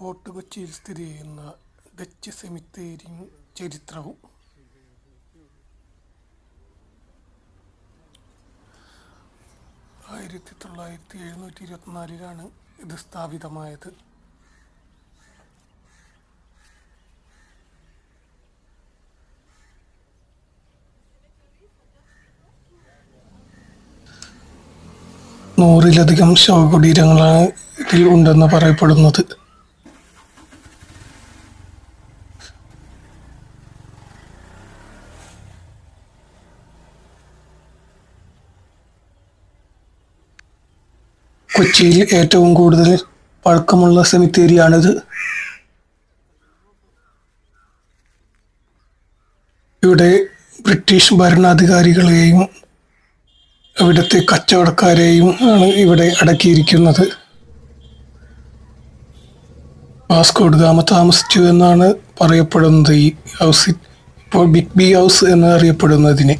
Fort കൊച്ചിയിൽ സ്ഥിതി ചെയ്യുന്ന ഡച്ച് സെമിത്തേരിയും ചരിത്രവും. ആയിരത്തി തൊള്ളായിരത്തി എഴുന്നൂറ്റി ഇരുപത്തിനാലിലാണ് ഇത് സ്ഥാപിതമായത്. നൂറിലധികം ശവകുടീരങ്ങളാണ് ഇതിൽ ഉണ്ടെന്ന് പറയപ്പെടുന്നത്. കൊച്ചിയിൽ ഏറ്റവും കൂടുതൽ പഴക്കമുള്ള സെമിത്തേരിയാണിത് ഇവിടെ ബ്രിട്ടീഷ് ഭരണാധികാരികളെയും അവിടുത്തെ കച്ചവടക്കാരെയും ആണ് ഇവിടെ അടക്കിയിരിക്കുന്നത്. വാസ്കോഡ് ഗാമ താമസിച്ചു എന്നാണ് പറയപ്പെടുന്നത് ഈ ഹൗസിൽ. ഇപ്പോൾ ബിഗ് ബി ഹൗസ് എന്ന് അറിയപ്പെടുന്നതിന്.